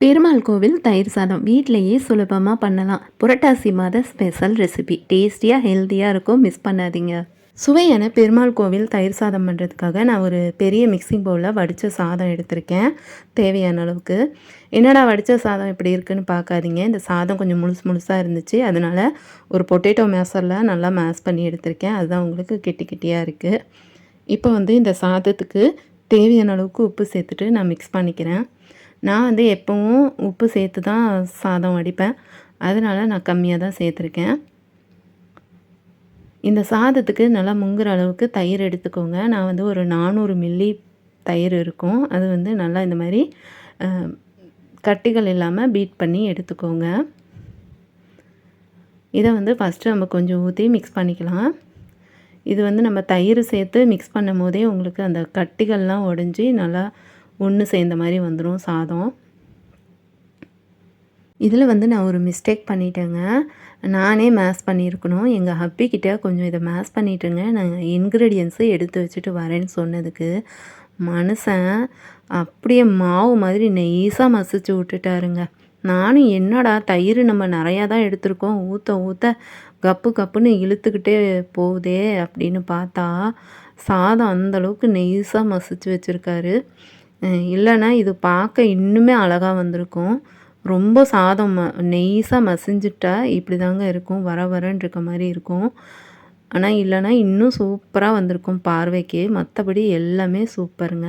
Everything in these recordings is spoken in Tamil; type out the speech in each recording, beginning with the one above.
பெருமாள் கோவில் தயிர் சாதம். வீட்டிலையே சுலபமாக பண்ணலாம். புரட்டாசி மாத ஸ்பெஷல் ரெசிபி டேஸ்டியாக ஹெல்த்தியாக இருக்கும். மிஸ் பண்ணாதீங்க. சுவையான பெருமாள் கோவில் தயிர் சாதம் பண்ணுறதுக்காக நான் ஒரு பெரிய மிக்சிங் பவுலில் வடித்த சாதம் எடுத்திருக்கேன். தேவையான அளவுக்கு. என்னடா வடித்த சாதம் இப்படி இருக்குன்னு பார்க்காதீங்க. இந்த சாதம் கொஞ்சம் முழுசு முழுசாக இருந்துச்சு. அதனால் ஒரு பொட்டேட்டோ மேசரில் நல்லா மேஸ் பண்ணி எடுத்திருக்கேன். அதுதான் உங்களுக்கு கெட்டி கெட்டியாக இருக்குது இப்போ வந்து இந்த சாதத்துக்கு தேவையான அளவுக்கு உப்பு சேர்த்துட்டு நான் மிக்ஸ் பண்ணிக்கிறேன். நான் வந்து எப்போவும் உப்பு சேர்த்து தான் சாதம் வடிப்பேன். அதனால் நான் கம்மியாக தான் சேர்த்துருக்கேன். இந்த சாதத்துக்கு நல்லா முங்குற அளவுக்கு தயிர் எடுத்துக்கோங்க. நான் வந்து ஒரு நானூறு மில்லி தயிர் இருக்கும். அது வந்து நல்லா இந்த மாதிரி கட்டிகள் இல்லாமல் பீட் பண்ணி எடுத்துக்கோங்க. இதை வந்து ஃபஸ்ட்டு நம்ம கொஞ்சம் ஊற்றி மிக்ஸ் பண்ணிக்கலாம். இது வந்து நம்ம தயிர் சேர்த்து மிக்ஸ் பண்ணும் போதே உங்களுக்கு அந்த கட்டிகள்லாம் உடஞ்சி நல்லா ஒன்று சேர்ந்த மாதிரி வந்துடும் சாதம். இதில் வந்து நான் ஒரு மிஸ்டேக் பண்ணிட்டேங்க. நானே மேஸ் பண்ணியிருக்கணும். எங்கள் ஹப்பிக்கிட்ட கொஞ்சம் இதை மேஸ் பண்ணிட்டுங்க. நான் இன்க்ரீடியன்ஸு எடுத்து வச்சுட்டு வரேன்னு சொன்னதுக்கு. மனுஷன் அப்படியே மாவு மாதிரி நெய்ஸாக மசிச்சு விட்டுட்டாருங்க. நானும் என்னடா தயிர் நம்ம நிறையா தான் எடுத்திருக்கோம். ஊற்ற ஊற்ற கப்பு கப்புன்னு இழுத்துக்கிட்டே போகுதே அப்படின்னு பார்த்தா சாதம் அந்தளவுக்கு நெய்ஸாக மசிச்சு வச்சுருக்காரு. இல்லைன்னா இது பார்க்க இன்னுமே அழகாக வந்திருக்கும். ரொம்ப சாதம் ம நெய்ஸாக மசிஞ்சிட்டா இப்படி தாங்க இருக்கும். வர வரன்னு இருக்க மாதிரி இருக்கும். ஆனால் இல்லைன்னா இன்னும் சூப்பராக வந்திருக்கும் பார்வைக்கு. மற்றபடி எல்லாமே சூப்பருங்க.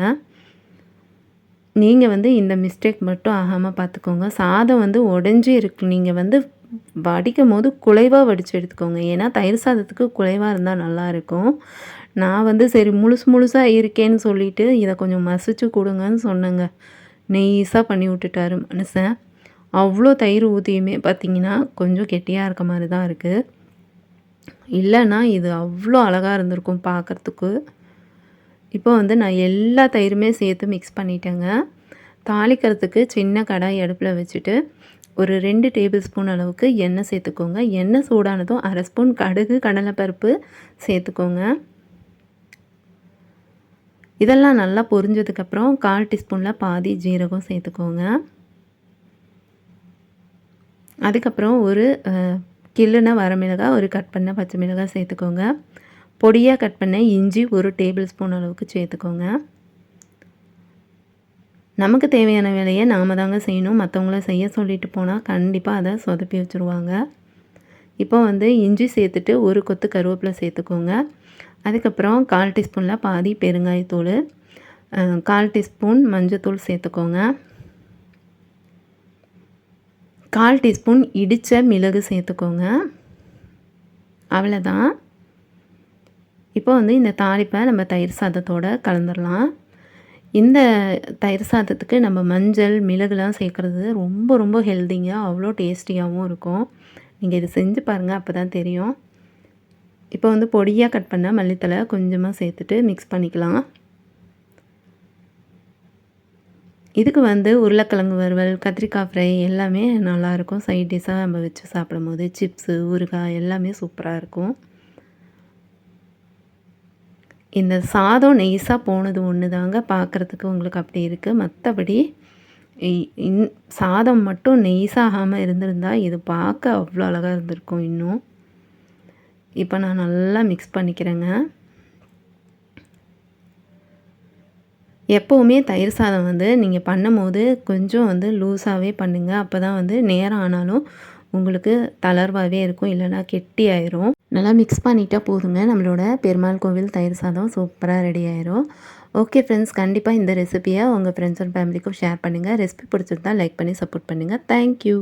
நீங்கள் வந்து இந்த மிஸ்டேக் மட்டும் ஆகாமல் பார்த்துக்கோங்க சாதம் வந்து உடஞ்சி இருக்கு. நீங்கள் வந்து வடிக்கும் போது குலைவாக வடித்து எடுத்துக்கோங்க. ஏன்னா தயிர் சாதத்துக்கு குலைவாக இருந்தால் நல்லாயிருக்கும் நான் வந்து சரி முழுசு முழுசாக இருக்கேன்னு சொல்லிவிட்டு இதை கொஞ்சம் மசிச்சு கொடுங்கன்னு சொன்னேங்க. நெய்ஸாக பண்ணி விட்டுட்டாரு மனுஷன். அவ்வளோ தயிர் ஊற்றியுமே பார்த்திங்கன்னா கொஞ்சம் கெட்டியாக இருக்க மாதிரி தான் இருக்குது இல்லைன்னா இது அவ்வளோ அழகாக இருந்திருக்கும் பார்க்குறதுக்கு இப்போ வந்து நான் எல்லா தயிருமே சேர்த்து மிக்ஸ் பண்ணிட்டேங்க. தாளிக்கிறதுக்கு சின்ன கடாய் அடுப்பில் வச்சுட்டு ஒரு ரெண்டு டேபிள் ஸ்பூன் அளவுக்கு எண்ணெய் சேர்த்துக்கோங்க. எண்ணெய் சூடானதும் அரை ஸ்பூன் கடுகு கடலைப்பருப்பு சேர்த்துக்கோங்க. இதெல்லாம் நல்லா பொரிஞ்சதுக்கப்புறம் கால் டீஸ்பூனில் பாதி ஜீரகம் சேர்த்துக்கோங்க. அதுக்கப்புறம் ஒரு கில்லுன வரமிளகாய் ஒரு கட் பண்ண பச்சை மிளகாய் சேர்த்துக்கோங்க. பொடியாக கட் பண்ண இஞ்சி ஒரு டேபிள் ஸ்பூன் அளவுக்கு சேர்த்துக்கோங்க. நமக்கு தேவையான வேலையை நாம் தாங்க செய்யணும். மற்றவங்கள செய்ய சொல்லிட்டு போனால் கண்டிப்பாக அதை சொதப்பி வச்சுருவாங்க. இப்போ வந்து இஞ்சி சேர்த்துட்டு ஒரு கொத்து கருவேப்பிலை சேர்த்துக்கோங்க. அதுக்கப்புறம் கால் டீஸ்பூனில் பாதி பெருங்காயத்தூள் கால் டீஸ்பூன் மஞ்சத்தூள் சேர்த்துக்கோங்க. கால் டீஸ்பூன் இடித்த மிளகு சேர்த்துக்கோங்க. அவ்வளோதான் இப்போ வந்து இந்த தாளிப்பை நம்ம தயிர் சாதத்தோடு கலந்துடலாம் இந்த தயிர் சாதத்துக்கு நம்ம மஞ்சள் மிளகுலாம் சேர்க்குறது ரொம்ப ரொம்ப ஹெல்த்திங்க அவ்வளோ டேஸ்டியாகவும் இருக்கும். நீங்கள் இது செஞ்சு பாருங்கள் அப்போ தான் தெரியும். இப்போ வந்து பொடியாக கட் பண்ண மல்லித்தலை கொஞ்சமாக சேர்த்துட்டு மிக்ஸ் பண்ணிக்கலாம். இதுக்கு வந்து உருளைக்கிழங்கு வறுவல் கத்திரிக்காய் ஃப்ரை எல்லாமே நல்லாயிருக்கும். சைட் டிஷ்ஷாக நம்ம வச்சு சாப்பிடும்போது சிப்ஸு ஊறுகாய் எல்லாமே சூப்பராக இருக்கும். இந்த சாதம் நெய்ஸாக போனது ஒன்று தாங்க பார்க்குறதுக்கு உங்களுக்கு அப்படி இருக்குது மற்றபடி இன் சாதம் மட்டும் நெய்ஸாகாமல் இருந்திருந்தால் இது பார்க்க அவ்வளோ அழகாக இருந்திருக்கும் இன்னும். இப்போ நான் நல்லா மிக்ஸ் பண்ணிக்கிறேங்க. எப்போவுமே தயிர் சாதம் வந்து நீங்கள் பண்ணும்போது கொஞ்சம் வந்து லூஸாகவே பண்ணுங்கள் அப்போ தான் வந்து நேரம் ஆனாலும் உங்களுக்கு தளர்வாகவே இருக்கும் இல்லைனா கெட்டி ஆயிரும் நல்லா மிக்ஸ் பண்ணிட்டா போதுங்க. நம்மளோட பெருமாள் கோவில் தயிர் சாதம் சூப்பராக ரெடி ஆயிரும். ஓகே ஃப்ரெண்ட்ஸ் கண்டிப்பாக இந்த ரெசிபியை உங்கள் ஃப்ரெண்ட்ஸ் அண்ட் ஃபேமிலிக்கும் ஷேர் பண்ணுங்கள் ரெசிபி பிடிச்சிருந்தா லைக் பண்ணி சப்போர்ட் பண்ணுங்கள் தேங்க்யூ